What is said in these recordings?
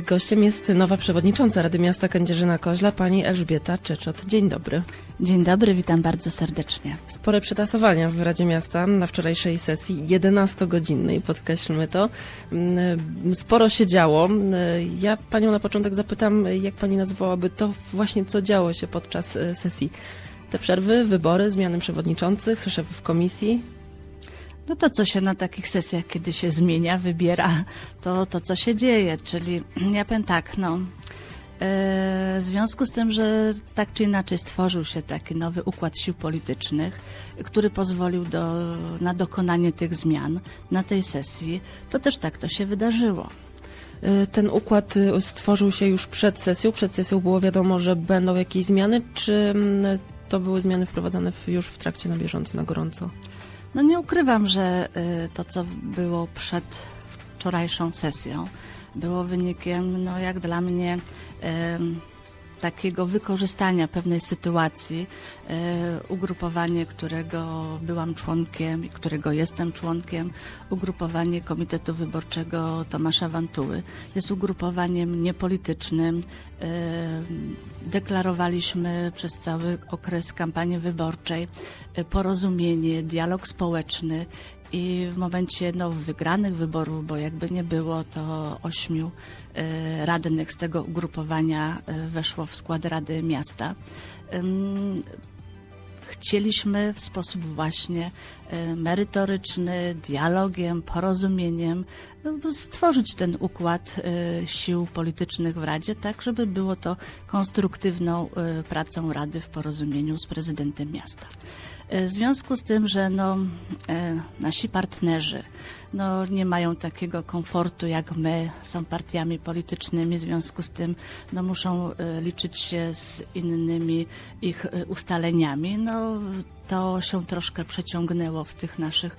Gościem jest nowa przewodnicząca Rady Miasta Kędzierzyna-Koźla, pani Elżbieta Czeczot. Dzień dobry. Dzień dobry, witam bardzo serdecznie. Spore przetasowania w Radzie Miasta na wczorajszej sesji 11-godzinnej, podkreślmy to. Mm, Sporo się działo. Ja panią na początek zapytam, jak pani nazwałaby to właśnie, co działo się podczas e, sesji? Te przerwy, wybory, zmiany przewodniczących, szefów komisji? No to, co się na takich sesjach, kiedy się zmienia, wybiera, to to, co się dzieje. Czyli ja powiem tak, no. e, W związku z tym, że tak czy inaczej stworzył się taki nowy układ sił politycznych, który pozwolił do, na dokonanie tych zmian na tej sesji, to też tak to się wydarzyło. E, Ten układ e, stworzył się już przed sesją. Przed sesją było wiadomo, że będą jakieś zmiany, czy mm, to były zmiany wprowadzane już w trakcie na bieżąco, na gorąco? No nie ukrywam, że y, to, co było przed wczorajszą sesją, było wynikiem, no jak dla mnie, takiego wykorzystania pewnej sytuacji, e, ugrupowanie, którego byłam członkiem i którego jestem członkiem, ugrupowanie Komitetu Wyborczego Tomasza Wantuły jest ugrupowaniem niepolitycznym. E, Deklarowaliśmy przez cały okres kampanii wyborczej e, porozumienie, dialog społeczny i w momencie no, wygranych wyborów, bo jakby nie było, to ośmiu e, radnych z tego ugrupowania e, weszło w skład Rady Miasta. Chcieliśmy w sposób właśnie e, merytoryczny, dialogiem, porozumieniem no, stworzyć ten układ sił politycznych w Radzie, tak żeby było to konstruktywną pracą Rady w porozumieniu z prezydentem miasta. E, W związku z tym, że no, e, nasi partnerzy no, nie mają takiego komfortu jak my, są partiami politycznymi, w związku z tym no, muszą e, liczyć się z innymi ich ustaleniami. No, to się troszkę przeciągnęło w tych naszych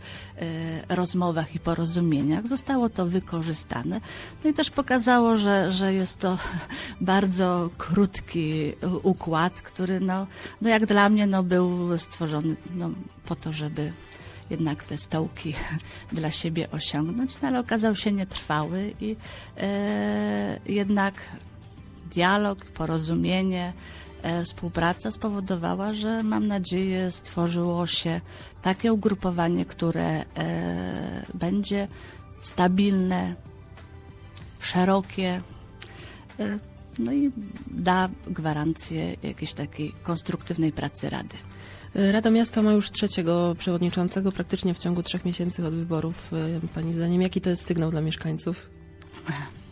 e, rozmowach i porozumieniach. Zostało to wykorzystane. No i też pokazało, że, że jest to bardzo krótki układ, który no, no jak dla mnie no, był stworzony no, po to, żeby jednak te stołki dla siebie osiągnąć, no ale okazał się nietrwały i e, jednak dialog, porozumienie, e, współpraca spowodowała, że mam nadzieję stworzyło się takie ugrupowanie, które e, będzie stabilne, szerokie, e, no i da gwarancję jakiejś takiej konstruktywnej pracy Rady. Rada Miasta ma już trzeciego przewodniczącego praktycznie w ciągu trzech miesięcy od wyborów. E, Pani zdaniem, jaki to jest sygnał dla mieszkańców?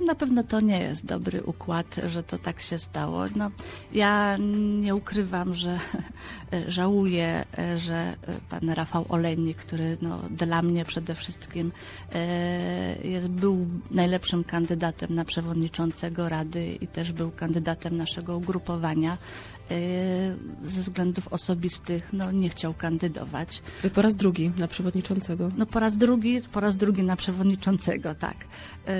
Na pewno to nie jest dobry układ, że to tak się stało. No, ja nie ukrywam, że żałuję, że pan Rafał Olejnik, który no, dla mnie przede wszystkim e, jest, był najlepszym kandydatem na przewodniczącego Rady i też był kandydatem naszego ugrupowania, ze względów osobistych no, nie chciał kandydować. Po raz drugi na przewodniczącego. No po raz drugi, po raz drugi na przewodniczącego, tak. Yy,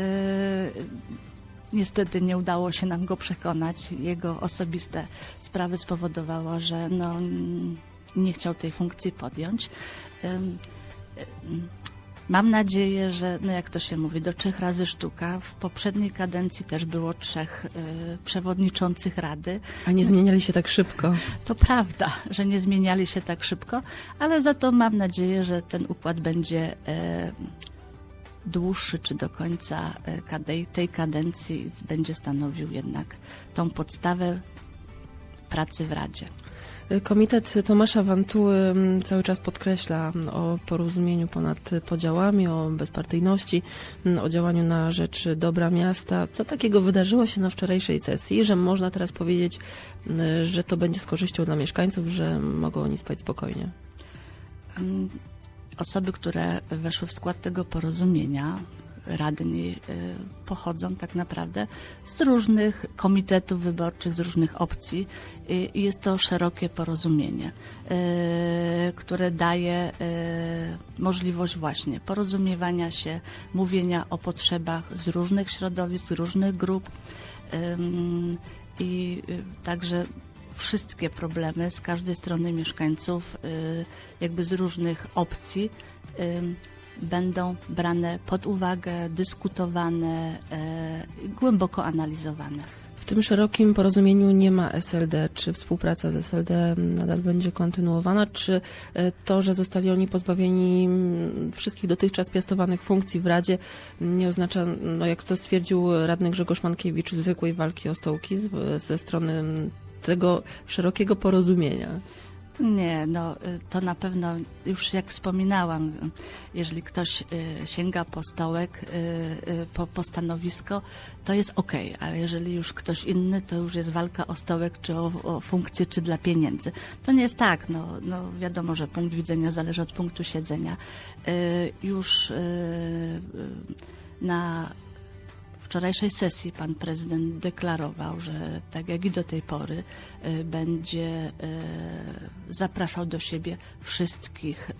niestety nie udało się nam go przekonać. Jego osobiste sprawy spowodowało, że no, nie chciał tej funkcji podjąć. Mam nadzieję, że, no jak to się mówi, do trzech razy sztuka. W poprzedniej kadencji też było trzech y, przewodniczących Rady. A nie zmieniali się tak szybko. To prawda, że nie zmieniali się tak szybko, ale za to mam nadzieję, że ten układ będzie e, dłuższy, czy do końca e, tej kadencji będzie stanowił jednak tą podstawę pracy w Radzie. Komitet Tomasza Wantuły mm, cały czas podkreśla mm, o porozumieniu ponad podziałami, o bezpartyjności, mm, o działaniu na rzecz dobra miasta. Co takiego wydarzyło się na wczorajszej sesji, że można teraz powiedzieć, że to będzie z korzyścią dla mieszkańców, że mogą oni spać spokojnie? Osoby, które weszły w skład tego porozumienia, radni, y, pochodzą tak naprawdę z różnych komitetów wyborczych, z różnych opcji i jest to szerokie porozumienie, y, które daje y, możliwość właśnie porozumiewania się, mówienia o potrzebach z różnych środowisk, z różnych grup i także wszystkie problemy z każdej strony mieszkańców, jakby z różnych opcji, będą brane pod uwagę, dyskutowane, e, głęboko analizowane. W tym szerokim porozumieniu nie ma SLD. Czy współpraca z SLD nadal będzie kontynuowana? Czy e, to, że zostali oni pozbawieni wszystkich dotychczas piastowanych funkcji w Radzie, nie oznacza, no jak to stwierdził radny Grzegorz Mankiewicz, zwykłej walki o stołki ze strony tego szerokiego porozumienia? Nie, no y, to na pewno, już jak wspominałam, jeżeli ktoś y, sięga po stołek, y, po, po stanowisko, to jest okej, ale jeżeli już ktoś inny, to już jest walka o stołek, czy o, o funkcję, czy dla pieniędzy. To nie jest tak, no, no wiadomo, że punkt widzenia zależy od punktu siedzenia. Już na wczorajszej sesji pan prezydent deklarował, że tak jak i do tej pory y, będzie y, zapraszał do siebie wszystkich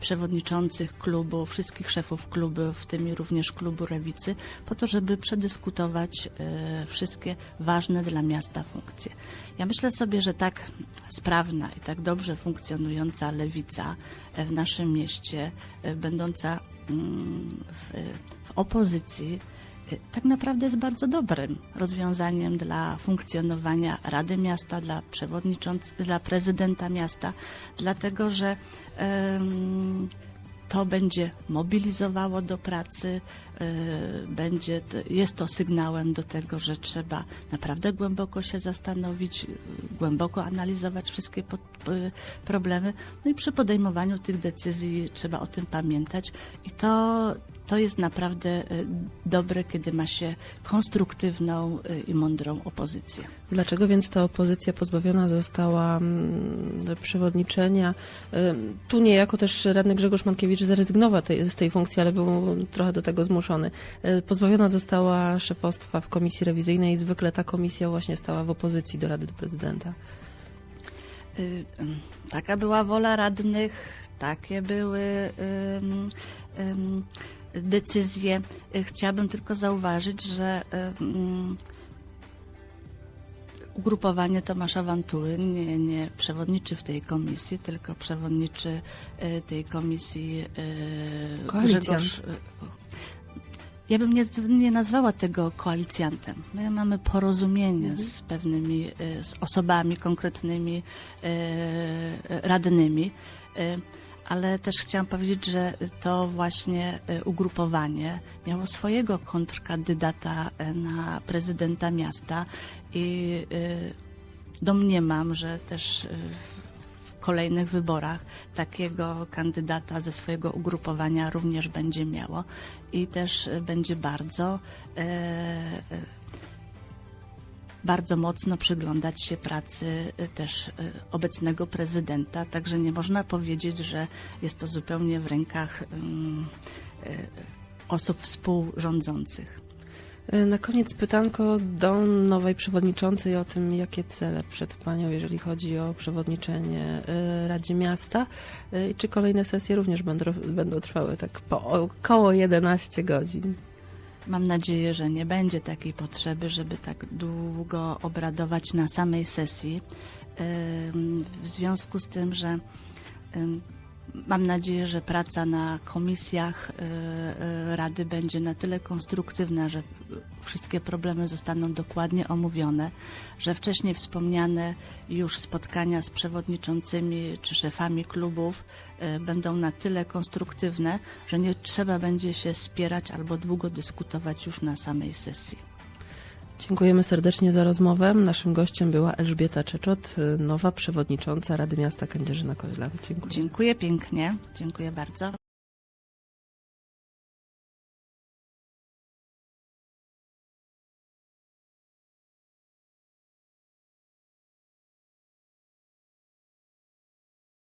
przewodniczących klubu, wszystkich szefów klubu, w tym również klubu Lewicy, po to, żeby przedyskutować y, wszystkie ważne dla miasta funkcje. Ja myślę sobie, że tak sprawna i tak dobrze funkcjonująca lewica e, w naszym mieście, e, będąca w, w opozycji, e, tak naprawdę jest bardzo dobrym rozwiązaniem dla funkcjonowania Rady Miasta, dla przewodniczącego, dla prezydenta miasta, dlatego że em, to będzie mobilizowało do pracy, y, będzie, jest to sygnałem do tego, że trzeba naprawdę głęboko się zastanowić, y, głęboko analizować wszystkie problemy. No i przy podejmowaniu tych decyzji trzeba o tym pamiętać i to, to jest naprawdę y, dobre, kiedy ma się konstruktywną y, i mądrą opozycję. Dlaczego więc ta opozycja pozbawiona została mm, przewodniczenia? Ym, Tu niejako też radny Grzegorz Mankiewicz zrezygnował z tej funkcji, ale był trochę do tego zmuszony. Y, Pozbawiona została szefostwa w komisji rewizyjnej i zwykle ta komisja właśnie stała w opozycji do Rady do Prezydenta. Y, Taka była wola radnych, takie były ym, ym, decyzje. Y, Chciałabym tylko zauważyć, że ym, ugrupowanie Tomasza Wantuły nie, nie przewodniczy w tej komisji, tylko przewodniczy y, tej komisji y, Koalicjant. Grzegorz. y, Ja bym nie, nie nazwała tego koalicjantem. My mamy porozumienie z pewnymi, y, z osobami konkretnymi, y, y, radnymi, y, ale też chciałam powiedzieć, że to właśnie y, ugrupowanie miało swojego kontrkandydata y, na prezydenta miasta i y, domniemam, że też w kolejnych wyborach takiego kandydata ze swojego ugrupowania również będzie miało i też będzie bardzo bardzo mocno przyglądać się pracy y, też y, obecnego prezydenta, także nie można powiedzieć, że jest to zupełnie w rękach y, osób współrządzących. Na koniec pytanko do nowej przewodniczącej o tym, jakie cele przed Panią, jeżeli chodzi o przewodniczenie Radzie Miasta i czy kolejne sesje również będą, będą trwały tak po około 11 godzin. Mam nadzieję, że nie będzie takiej potrzeby, żeby tak długo obradować na samej sesji. W związku z tym, że mam nadzieję, że praca na komisjach y, y, Rady będzie na tyle konstruktywna, że wszystkie problemy zostaną dokładnie omówione, że wcześniej wspomniane już spotkania z przewodniczącymi czy szefami klubów y, będą na tyle konstruktywne, że nie trzeba będzie się spierać albo długo dyskutować już na samej sesji. Dziękujemy serdecznie za rozmowę. Naszym gościem była Elżbieta Czeczot, nowa przewodnicząca Rady Miasta Kędzierzyna-Koźla. Dziękuję. Dziękuję pięknie, dziękuję bardzo.